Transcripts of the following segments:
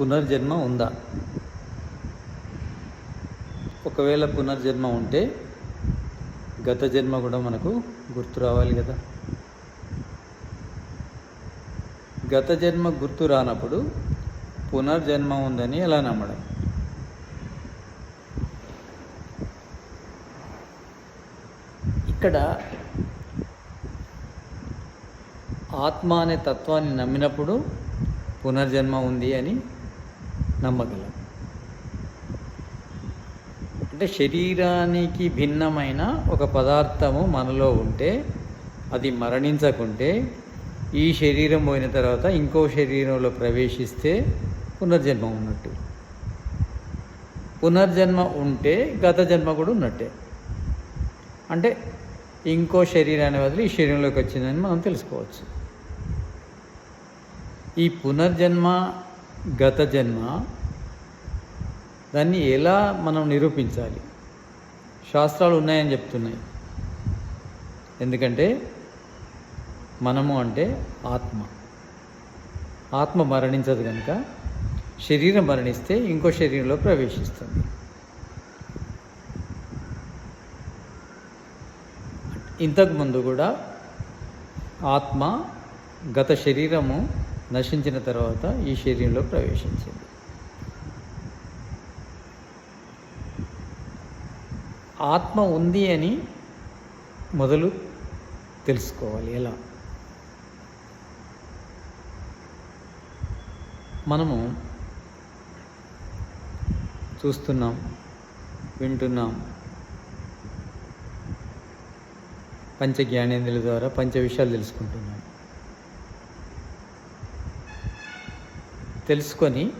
పునర్జన్మ ఉందా? ఒకవేళ పునర్జన్మ ఉంటే గత జన్మ కూడా మనకు గుర్తు రావాలి కదా. గత జన్మ గుర్తు రానప్పుడు పునర్జన్మ ఉందని ఎలా నమ్మడం? ఇక్కడ ఆత్మ అనే తత్వాన్ని నమ్మినప్పుడు పునర్జన్మ ఉంది అని నమ్మగలం. అంటే శరీరానికి భిన్నమైన ఒక పదార్థము మనలో ఉంటే అది మరణించకుంటే ఈ శరీరం పోయిన తర్వాత ఇంకో శరీరంలో ప్రవేశిస్తే పునర్జన్మ ఉన్నట్టు. పునర్జన్మ ఉంటే గత జన్మ కూడా ఉన్నట్టే. అంటే ఇంకో శరీరాన్ని వదిలి ఈ శరీరంలోకి వచ్చిందని మనం తెలుసుకోవచ్చు. ఈ పునర్జన్మ గత జన్మ దాన్ని ఎలా మనం నిరూపించాలి? శాస్త్రాలు ఉన్నాయని చెప్తున్నాయి. ఎందుకంటే మనము అంటే ఆత్మ. ఆత్మ మరణించదు కనుక శరీరం మరణిస్తే ఇంకో శరీరంలో ప్రవేశిస్తుంది. ఇంతకు ముందు కూడా ఆత్మ గత శరీరము నశించిన తర్వాత ఈ శరీరంలో ప్రవేశించింది. ఆత్మ ఉంది అని మొదలు తెలుసుకోవాలి. ఎలా? మనము చూస్తున్నాం వింటున్నాం పంచ జ్ఞానేంద్రుల ద్వారా పంచ విషయాలు తెలుసుకుంటున్నాం. తెలుసుకొని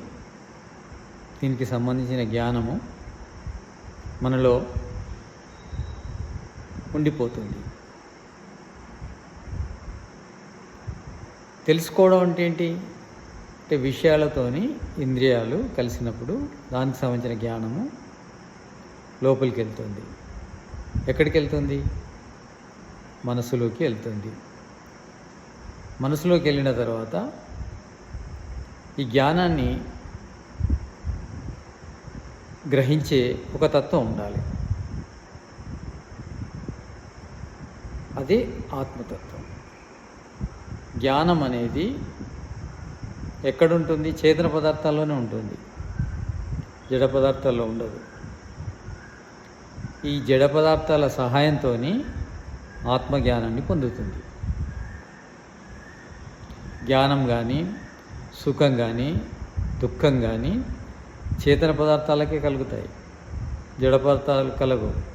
దీనికి సంబంధించిన జ్ఞానము మనలో ఉండిపోతుంది. తెలుసుకోవడం అంటే ఏంటి? అంటే విషయాలతోని ఇంద్రియాలు కలిసినప్పుడు దానికి సంబంధించిన జ్ఞానము లోపలికి వెళ్తుంది ఎక్కడికి వెళ్తుంది. మనసులోకి వెళ్తుంది మనసులోకి వెళ్ళిన తర్వాత ఈ జ్ఞానాన్ని గ్రహించే ఒక తత్వం ఉండాలి. అదే ఆత్మతత్వం. జ్ఞానం అనేది ఎక్కడుంటుంది? చేతన పదార్థాల్లోనే ఉంటుంది. జడ పదార్థాల్లో ఉండదు. ఈ జడ పదార్థాల సహాయంతో ఆత్మజ్ఞానాన్ని పొందుతుంది. జ్ఞానం కానీ సుఖం కానీ దుఃఖం కానీ చేతన పదార్థాలకే కలుగుతాయి. జడ పదార్థాలు కలగవు.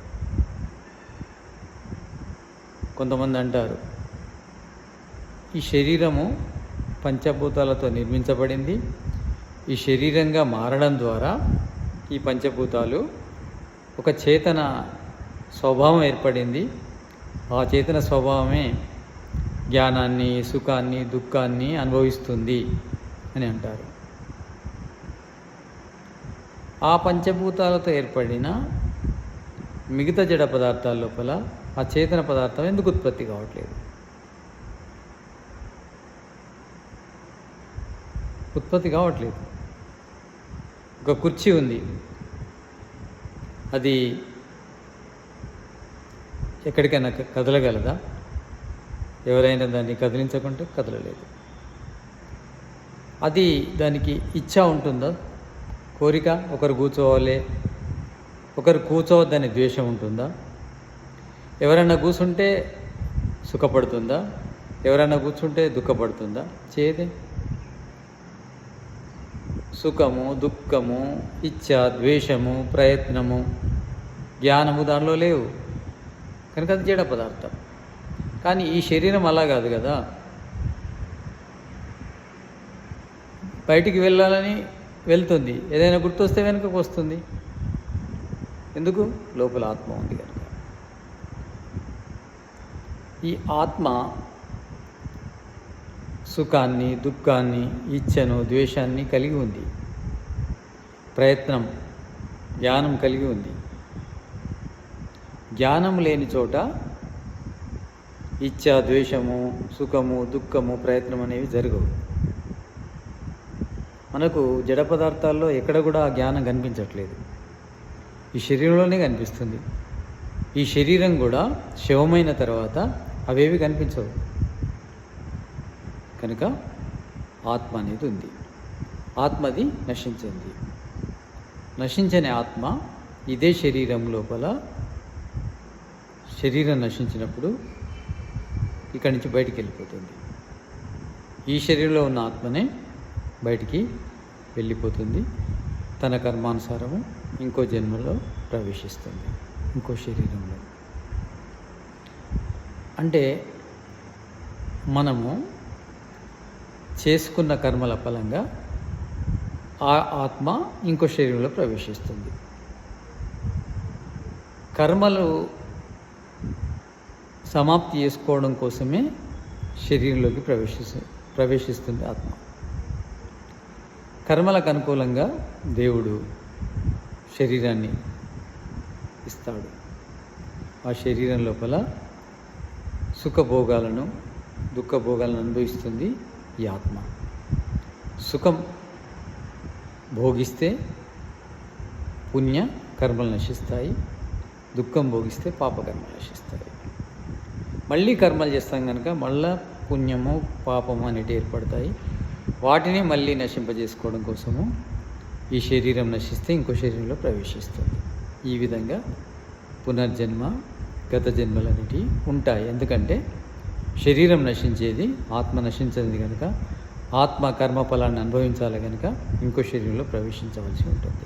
కొంతమంది అంటారు ఈ శరీరము పంచభూతాలతో నిర్మించబడింది. ఈ శరీరంగా మారడం ద్వారా ఈ పంచభూతాలు ఒక చేతన స్వభావం ఏర్పడింది. ఆ చేతన స్వభావమే జ్ఞానాన్ని సుఖాన్ని దుఃఖాన్ని అనుభవిస్తుంది అని అంటారు. ఆ పంచభూతాలతో ఏర్పడిన మిగతా జడ పదార్థాల లోపల ఆ చేతన పదార్థం ఎందుకు ఉత్పత్తి కావట్లేదు? ఉత్పత్తి కావట్లేదు. ఒక కుర్చీ ఉంది. అది ఎక్కడికైనా కదలగలదా? ఎవరైనా దాన్ని కదిలించకుంటే కదలలేదు. అది దానికి ఇచ్చ ఉంటుందా? కోరిక? ఒకరు కూర్చోవాలి ఒకరు కూర్చోవద్దని ద్వేషం ఉంటుందా? ఎవరైనా కూర్చుంటే సుఖపడుతుందా? ఎవరైనా కూర్చుంటే దుఃఖపడుతుందా? చేయదే సుఖము దుఃఖము ఇచ్చ ద్వేషము ప్రయత్నము జ్ఞానము దానిలో లేవు. కనుక అది జడ పదార్థం. కానీ ఈ శరీరం అలా కాదు కదా. బయటికి వెళ్ళాలని వెళ్తుంది. ఏదైనా గుర్తొస్తే వెనుకకు వస్తుంది. ఎందుకు? లోపల ఆత్మ ఉంది కనుక. ఈ ఆత్మ సుఖాన్ని దుఃఖాన్ని ఇచ్చను ద్వేషాన్ని కలిగి ఉంది. ప్రయత్నం జ్ఞానం కలిగి ఉంది. జ్ఞానం లేని చోట ఇచ్చ ద్వేషము సుఖము దుఃఖము ప్రయత్నం అనేవి జరగవు. మనకు జడ పదార్థాల్లో ఎక్కడ కూడా ఆ జ్ఞానం కనిపించట్లేదు. ఈ శరీరంలోనే కనిపిస్తుంది. ఈ శరీరం కూడా శవమైన తర్వాత అవేవి కనిపించవు. కనుక ఆత్మ అనేది ఉంది. ఆత్మది నశించింది. నశించని ఆత్మ ఇదే శరీరం లోపల శరీరం నశించినప్పుడు ఇక్కడి నుంచి బయటికి వెళ్ళిపోతుంది. ఈ శరీరంలో ఉన్న ఆత్మనే బయటికి వెళ్ళిపోతుంది. తన కర్మానుసారము ఇంకో జన్మలో ప్రవేశిస్తుంది ఇంకో శరీరంలో. అంటే మనము చేసుకున్న కర్మల ఫలంగా ఆ ఆత్మ ఇంకో శరీరంలో ప్రవేశిస్తుంది. కర్మలు సమాప్తి చేసుకోవడం కోసమే శరీరంలోకి ప్రవేశిస్తు ప్రవేశిస్తుంది ఆత్మ. కర్మలకు అనుకూలంగా దేవుడు శరీరాన్ని ఇస్తాడు. ఆ శరీరం లోపల సుఖభోగాలను దుఃఖభోగాలను అనుభవిస్తుంది ఈ ఆత్మ. సుఖం భోగిస్తే పుణ్య కర్మలు నశిస్తాయి దుఃఖం భోగిస్తే పాపకర్మలు నశిస్తాయి. మళ్ళీ కర్మలు చేస్తాం కనుక మళ్ళా పుణ్యము పాపము అనేటివి ఏర్పడతాయి. వాటిని మళ్ళీ నశింపజేసుకోవడం కోసము ఈ శరీరం నశిస్తే ఇంకో శరీరంలో ప్రవేశిస్తుంది. ఈ విధంగా పునర్జన్మ గత జన్మలు అనేటివి ఉంటాయి. ఎందుకంటే శరీరం నశించేది ఆత్మ నశించేది కనుక ఆత్మ కర్మ ఫలాన్ని అనుభవించాలి కనుక ఇంకో శరీరంలో ప్రవేశించవలసి ఉంటుంది.